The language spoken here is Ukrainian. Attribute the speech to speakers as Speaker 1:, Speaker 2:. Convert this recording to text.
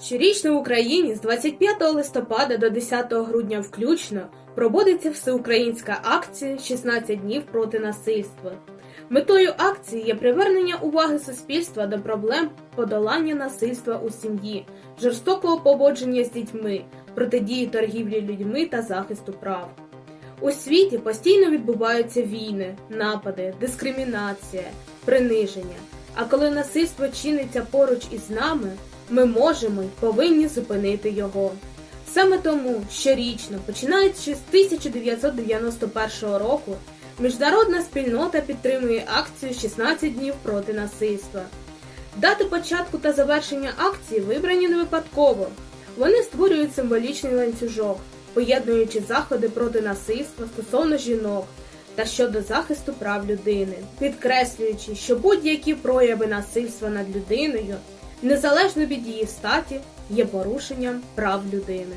Speaker 1: Щорічно в Україні з 25 листопада до 10 грудня включно проводиться всеукраїнська акція «16 днів проти насильства. Метою акції є привернення уваги суспільства до проблем подолання насильства у сім'ї, жорстокого поводження з дітьми, протидії торгівлі людьми та захисту прав. У світі постійно відбуваються війни, напади, дискримінація, приниження. А коли насильство чиниться поруч із нами, ми можемо й повинні зупинити його. Саме тому щорічно, починаючи з 1991 року, міжнародна спільнота підтримує акцію «16 днів проти насильства. Дати початку та завершення акції вибрані не випадково. Вони створюють символічний ланцюжок, поєднуючи заходи проти насильства стосовно жінок та щодо захисту прав людини, підкреслюючи, що будь-які прояви насильства над людиною, незалежно від її статі, є порушенням прав людини.